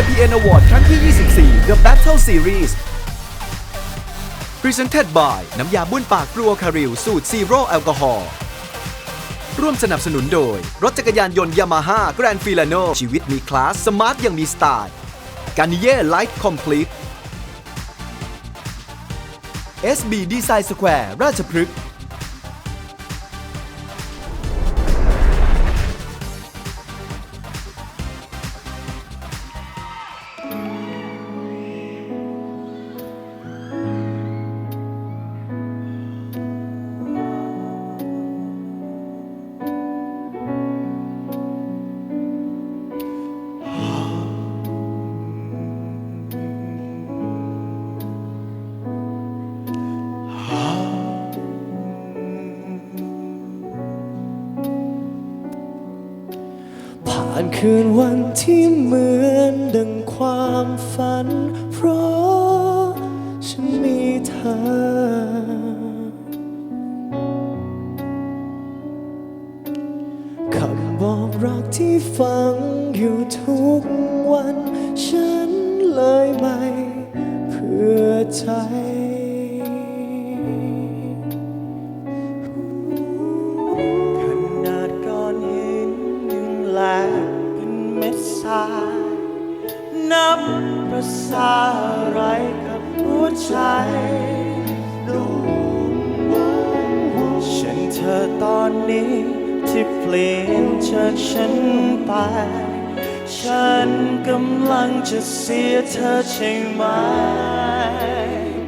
KPN Award ครั้งที่ 24 The Battle Series Presented by น้ำยาบ้วนปากกลัวคาริลสูตรซีโร่แอลกอฮอล์ร่วมสนับสนุนโดย รถจักรยานยนต์ยามาฮ่าแกรนฟิลาโนชีวิตมีคลาส สมาร์ทย่างมีสไตล์กานิเย่ไลท์คอมพลีท SB Design Square ราชพฤกษ์ ผ่านคืนวันที่เหมือนดังความฝัน เพราะฉันมีเธอคำบอกรักที่ฟังอยู่ ยังแหลกเป็นเม็ดทรายนับประสาอะไรกับหัวใจดูฉันเธอตอนนี้ที่เปลี่ยนจากฉันไป ฉันกำลังจะเสียเธอใช่ไหม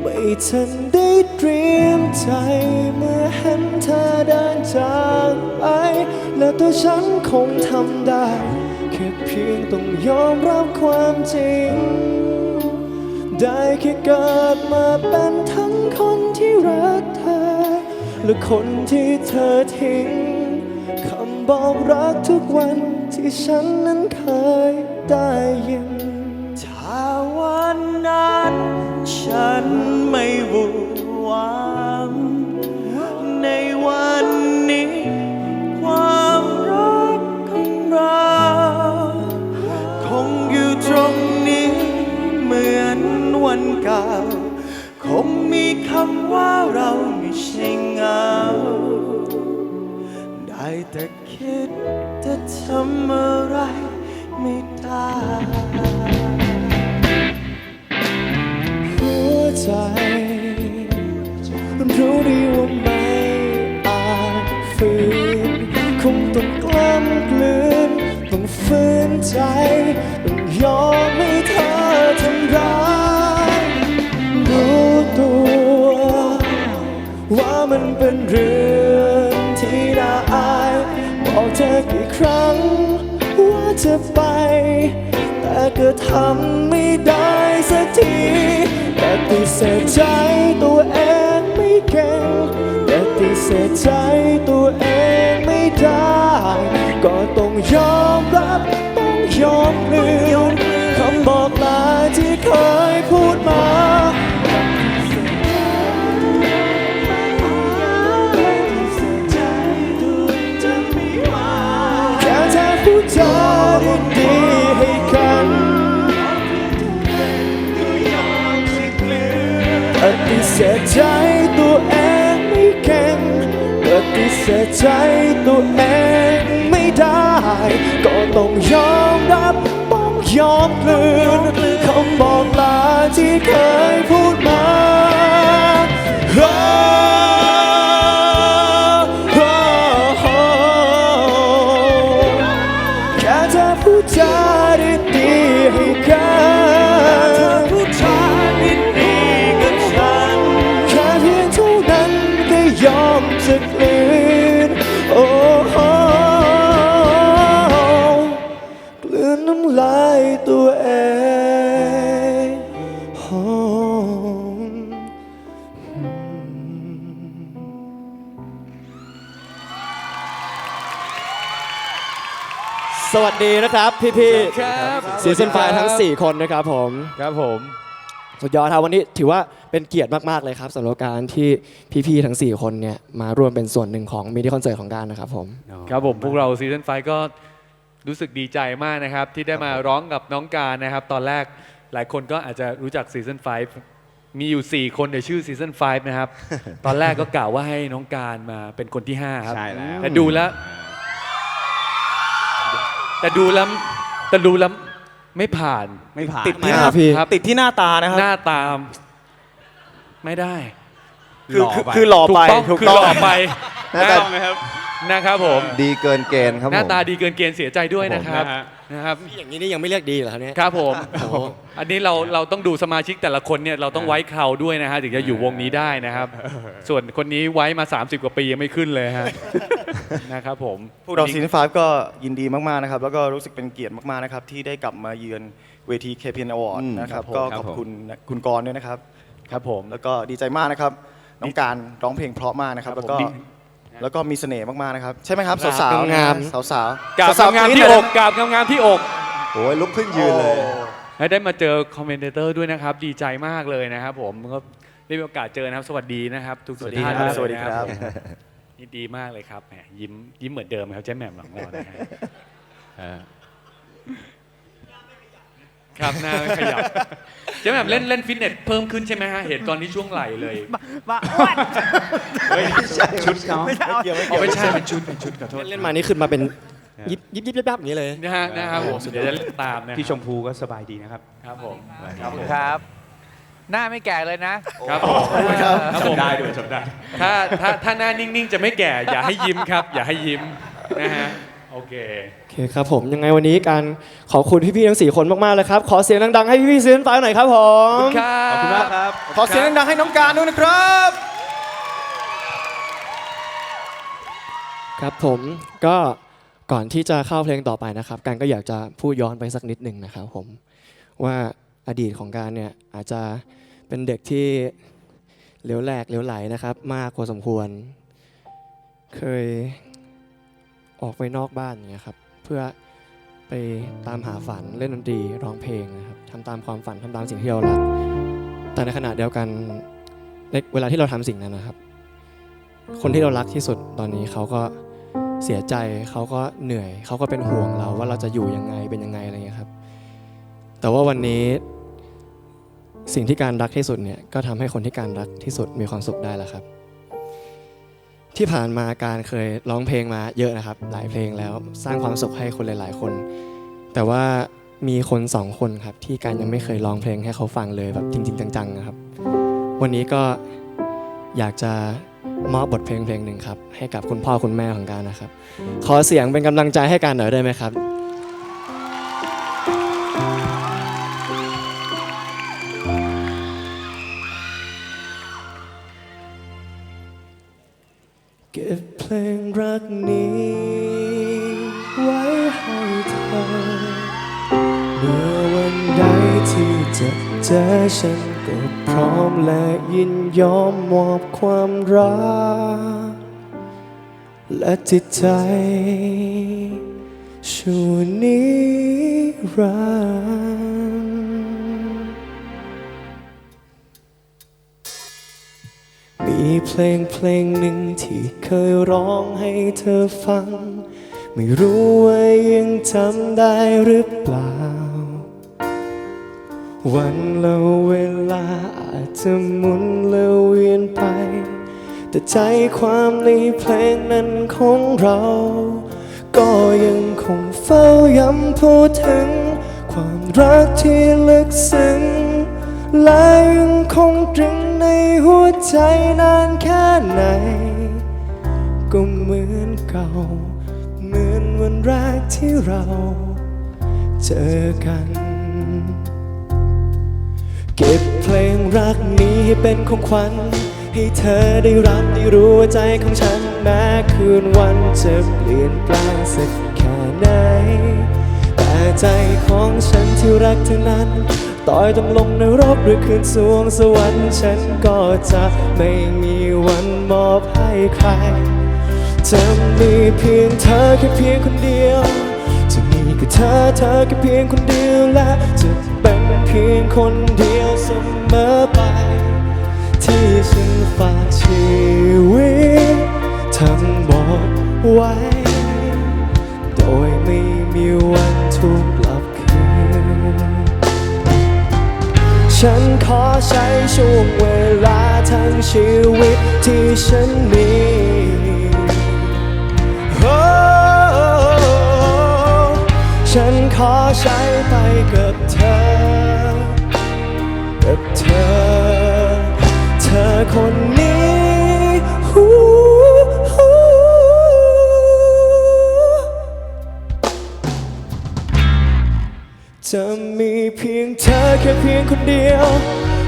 ไม่ทัน เตรียมใจเมื่อเห็นเธอเดินจากไป และตัวฉันคงทำได้ แค่เพียงต้องยอมรับความจริง ได้แค่เกิดมาเป็นทั้งคนที่รักเธอ และคนที่เธอทิ้งคำบอกรักทุกวันที่ฉันนั้นเคยได้ยิน ถ้าวันนั้นฉันไม่วุ่น ใจต้องยอมให้เธอทำร้ายรู้ตัวว่ามันเป็นเรื่องที่น่าอายบอกเธอกี่ครั้งว่าจะไป แต่ก็ทำไม่ได้สักทีปฏิเสธใจตัวเองไม่เก่งปฏิเสธใจตัวเองไม่ได้ ก็ต้องยอม ใจตัวเองไม่เก่งปฏิเสธใจตัวเองไม่ได้ ก็ต้องยอมรับต้องยอมกลืนคำบอกลาที่เคย สวัสดีนะครับ พี่ครับๆซีซันไฟทั้ง 4 คนนะครับผม ครับผมสุดยอดครับวันนี้ถือว่าเป็นเกียรติมาก ๆ เลยครับสำหรับการที่พี่ๆทั้ง 4 คนเนี่ยมาร่วมเป็นส่วนหนึ่งของมินิคอนเสิร์ตของการนะครับผม ครับผมพวกเราซีซันไฟก็รู้สึกดีใจมากนะครับ ที่ได้มาร้องกับน้องการนะครับ ตอนแรกหลายคนก็อาจจะรู้จักซีซั่น5มีอยู่ 4 คนในชื่อซีซั่น5นะครับ ตอนแรกก็กล่าวว่าให้น้องการมาเป็นคนที่ 5 ครับใช่แล้ว แต่ดูแล้ว แต่ดูแล้วแต่ดูแล้วไม่ผ่าน ไม่ผ่านติดที่ไม่หน้าครับพี่ ครับติดที่หน้าตานะครับหน้าตาม ไม่ได้ คือหล่อคือไปคือหล่อถูไปกต้องถูกคือต้องหล่อไป ถูกต้องไหมครับ นะครับผม ดีเกินเกณฑ์ครับหน้าผมตาดีเกินเกณฑ์เสียใจด้วยนะครับนะฮะ นะครับอย่างนี้นี่ยังไม่เรียกดีเหรอครับเนี่ยครับผมโอ้โหอันนี้เราเราต้องดูสมาชิกแต่ละคนเนี่ยเราต้องไว้เคราวด้วยนะฮะถึงจะอยู่วงนี้ได้นะครับ ส่วนคนนี้ไว้มา 30 กว่าปียังไม่ขึ้นเลยฮะ นะครับผม พวกเราซีซั่น5ก็ยินดีมากๆนะครับ แล้วก็รู้สึกเป็นเกียรติมากๆนะครับ ที่ได้กลับมาเยือนเวที KPN Award อืมนะครับครับผมก็ครัขบอบผมคุณคุณกรณ์ด้วยนะครับ ครับผม แล้วก็ดีใจมากนะครับ น้องการร้องเพลงเพราะมากนะครับครับแล้วก็ผมดี แล้วก็มีเสน่ห์มากๆนะครับ ใช่ไหมครับครับสาวๆงามนะสาวๆกราบสาวๆงามๆกรี๊ดที่เลยอกกราบงามๆที่อก โอ้ยลุกขึ้นยืนเลยให้ได้มาเจอคอมเมนเตอร์ด้วยนะครับ ดีใจมากเลยนะครับผมก็ได้มีโอกาสเจอนะครับ สวัสดีนะครับทุกสวัสดีท่านครับเลยสวัสดีครับ นะผมนี่ดีมากเลยครับแหมยิ้มยิ้มเหมือนเดิมครับเจ๊แหม่มหลังเรานะฮะ เออ ครับหน้าไม่ขยับเจ๊แหม่มเล่นเล่นฟิตเนสเพิ่มขึ้นใช่ไหมฮะเห็นตอนนี้ช่วงไหลเลยชุดเขาอ๋อไม่ใช่เป็นชุดเป็นชุดขอโทษเล่นมานี่ขึ้นมาเป็นยิบยิบยิบยิบยับอย่างนี้เลยนะฮะนะครับผมเดี๋ยวจะเล่นตามนะพี่ชมพูก็สบายดีนะครับครับผมครับผมครับ หน้าไม่แก่เลยนะครับผมครับผมจำได้ด้วยจำได้ถ้าถ้าถ้าหน้านิ่งๆ จะไม่แก่อย่าให้ยิ้มครับ อย่าให้ยิ้มนะฮะ โอเค โอเคครับผมยังไงวันนี้การขอบคุณพี่ๆทั้งสี่คนมากๆเลยครับ ขอเสียงดังๆให้พี่ๆซีซั่นไฟหน่อยครับผมขอบคุณมากครับ ขอเสียงดังๆให้น้องการด้วยนะครับ ครับผมก็ก่อนที่จะเข้าเพลงต่อไปนะครับการก็อยากจะพูดย้อนไปสักนิดหนึ่งนะครับผมว่าอดีตของการเนี่ยอาจจะเป็นเด็กที่เหลวแหลกเหลวไหลนะครับ มากพอสมควร เคย ออกไปนอกบ้านอย่างเงี้ยครับเพื่อไปตามหาฝันเล่นดนตรีร้องเพลงนะครับทำตามความฝันทำตามสิ่งที่เรารักแต่ในขณะเดียวกันในเวลาที่เราทำสิ่งนั้นนะครับ คนที่เรารักที่สุดตอนนี้เขาก็เสียใจเขาก็เหนื่อยเขาก็เป็นห่วงเราว่าเราจะอยู่ยังไงเป็นยังไงอะไรเงี้ยครับ แต่ว่าวันนี้สิ่งที่การรักที่สุดเนี่ยก็ทำให้คนที่การรักที่สุดมีความสุขได้แล้วครับ ที่ผ่านมาการเคยร้องเพลงมาเยอะนะครับ หลายเพลงแล้วสร้างความสุขให้คนหลาย ๆ คน แต่ว่ามีคนสองคนครับที่การยังไม่เคยร้องเพลงให้เขาฟังเลยแบบจริง ๆ จังๆนะครับ วันนี้ก็อยากจะมอบบทเพลงเพลงหนึ่งครับให้กับคุณพ่อคุณแม่ของการนะครับ ขอเสียงเป็นกำลังใจให้การหน่อยได้ไหมครับ ฉันก็พร้อมและยินยอมมอบความรัก และจิตใจชั่วนิรันมีเพลงเพลงหนึ่งที่เคยร้องให้เธอฟัง ไม่รู้ว่ายังจำได้หรือเปล่า วันและเวลาอาจจะหมุนและเวียนไป แต่ใจความในเพลงนั้นของเรา ก็ยังคงเฝ้าย้ำพูดถึง ความรักที่ลึกซึ้งและยังคงตรึงในหัวใจนานแค่ไหน ก็เหมือนเก่า เหมือนวันแรกที่เรา เจอกัน เก็บเพลงรักนี้ให้เป็นของขวัญ ให้เธอได้รับได้รู้ว่าใจของฉันแม้คืนวันจะเปลี่ยนแปลงสักแค่ไหน แต่ใจของฉันที่รักเธอนั้นต่อยต้องลงนรกหรือคืนสวงสวรรค์ฉันก็จะไม่มีวันมอบให้ใคร จะมีเพียงเธอแค่เพียงคนเดียว จะมีแค่เธอเธอแค่เพียงคนเดียวและจะเป็น พียงคนเดียวเสมอไป ที่ฉันฝากชีวิตทั้งหมดไว้ โดยไม่มีวันถูกกลับคืน ฉันขอใช้ช่วงเวลาทั้งชีวิตที่ฉันมีฉันขอใช้ไปกับเธอ อคนนี้จะมีเพียงเธอแค่เพียงคนเดียว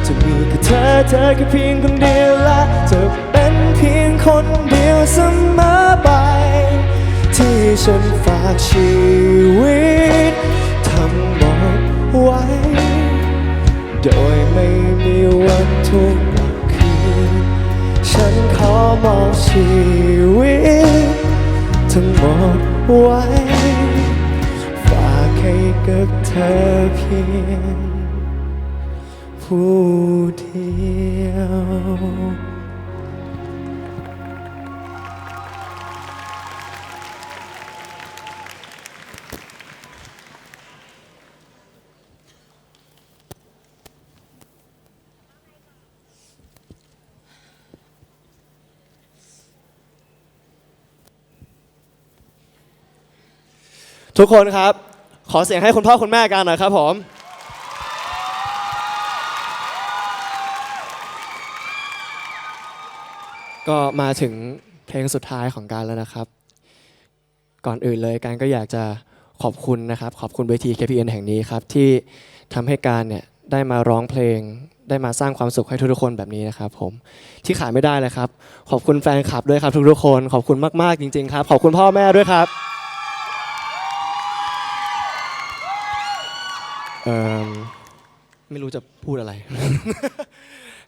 จะมีแค่เธอเธอแค่เพียงคนเดียวและจะเป็นเพียงคนเดียวเสมอไป ที่ฉันฝากชีวิตทั้งหมดไว้ โดยไม่มีวันถูก ฉันขอมองชีวิต ทั้งหมดไว้ ฝากให้กับเธอเพียง ผู้เดียว ทุกคนครับ ขอเสียงให้คุณพ่อคุณแม่กันหน่อยครับผม ก็มาถึงเพลงสุดท้ายของการแล้วนะครับ ก่อนอื่นเลยการก็อยากจะขอบคุณนะครับ ขอบคุณเวที KPN แห่งนี้ครับ ที่ทำให้การเนี่ยได้มาร้องเพลง ได้มาสร้างความสุขให้ทุกๆคนแบบนี้นะครับผมที่ขาดไม่ได้เลยครับ ขอบคุณแฟนคลับด้วยครับทุกๆคน ขอบคุณมากๆจริง ๆ ครับ ขอบคุณพ่อแม่ด้วยครับ ไม่รู้จะพูดอะไร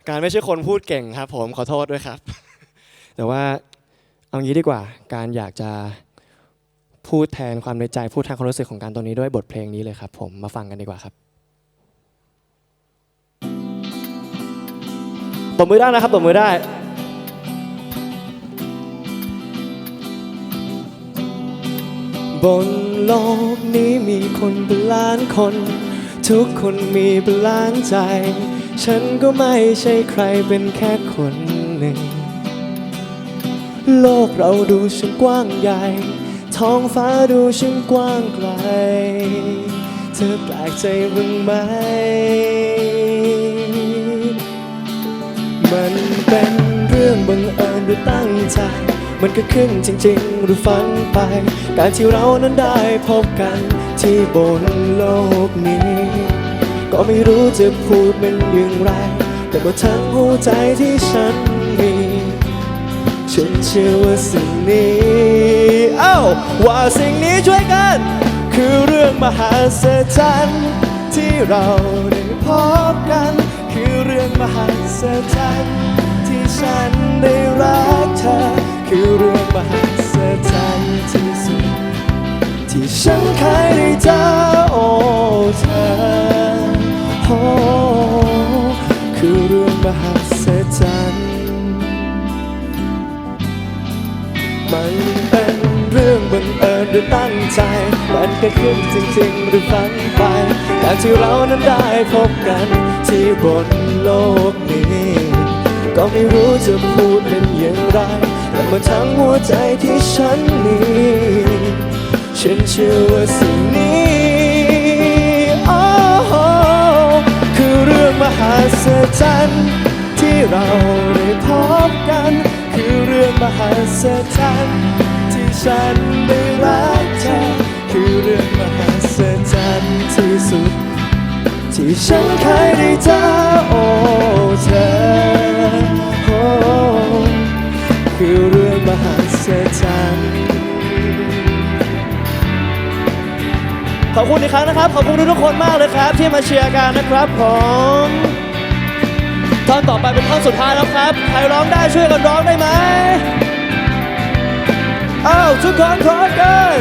การไม่ใช่คนพูดเก่งครับ ผมขอโทษด้วยครับ แต่ว่าเอางี้ดีกว่า การอยากจะพูดแทนความในใจพูดแทนความรู้สึกของการตรงนี้ด้วยบทเพลงนี้เลยครับ ผมมาฟังกันดีกว่าครับตบมือได้นะครับตบมือได้บนโลกนี้มีคนเป็นล้านคน ทุกคนมีเป็นล้านใจ ฉันก็ไม่ใช่ใครเป็นแค่คนหนึ่ง โลกเราดูช่างกว้างใหญ่ ท้องฟ้าดูช่างกว้างไกล เธอแปลกใจบ้างไหม มันเป็นเรื่องบังเอิญหรือตั้งใจ มันก็ขึ้นจริงๆ หรือฝันไป การที่เรานั้นได้พบกันที่บนโลกนี้ ก็ไม่รู้จะพูดเป็นอย่างไร แต่ว่าทั้งหัวใจที่ฉันมีฉันเชื่อว่าสิ่งนี้เอ้าว่าสิ่งนี้ช่วยกัน คือเรื่องมหาศาลที่เราได้พบกัน คือเรื่องมหัศจรรย์ที่ฉันได้รักเธอ คือเรื่องมหัศจรรย์ที่สุด ที่ฉันเคยได้เจอโอ้เธอโอ้คือเรื่องมหัศจรรย์มันเป็นเรื่องบังเอิญหรือตั้งใจ มันเกิดขึ้นจริงๆหรือฝันไปการที่เรานั้นได้พบกันที่บนโลกนี้ ก็ไม่รู้จะพูดเป็นอย่างไร แต่มาทั้งหัวใจที่ฉันมีฉันเชื่อว่าสิ่งนี้โอ้โหคือเรื่องมหัศจรรย์ที่เราได้พบกัน คือเรื่องมหัศจรรย์ที่ฉันได้รักเธอคือเรื่องมหัศจรรย์ที่สุด ที่ฉันเคยได้เจอโอ้เธอโอ้ คือเรื่องมหัศจรรย์ขอบคุณอีกครั้งนะครับ ขอบคุณทุกคนมากเลยครับ ที่มาเชียร์กันนะครับผมท่อนต่อไปเป็นท่อนสุดท้ายแล้วครับ ใครร้องได้ช่วยกันร้องได้ไหมอ้าวทุกคนพร้อมกัน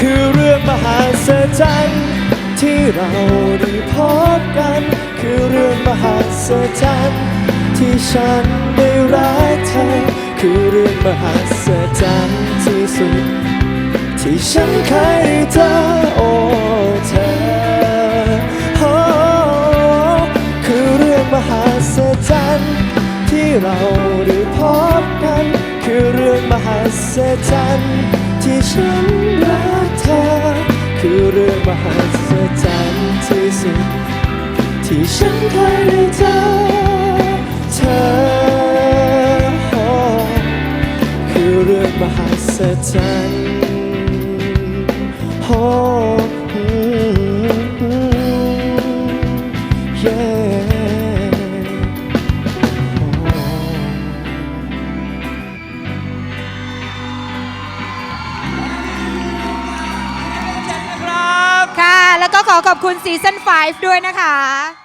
คือเรื่องมหัศจรรย์ที่เราได้พบกัน คือเรื่องมหัศจรรย์ที่ฉัน ได้รักเธอ คือเรื่องมหัศจรรย์ที่สุด ที่ฉันเคยได้เจอโอ้เธอโอ้คือเรื่องมหัศจรรย์ที่เราได้พบกัน คือเรื่องมหัศจรรย์ที่ฉันรักเธอ คือเรื่องมหัศจรรย์ที่สุด ที่ฉันเคยได้เจอ ศจรรย์โอ้อืมอืม yeah โอ้ค่ะ แล้วก็ขอขอบคุณซีซั่น5ด้วยนะคะ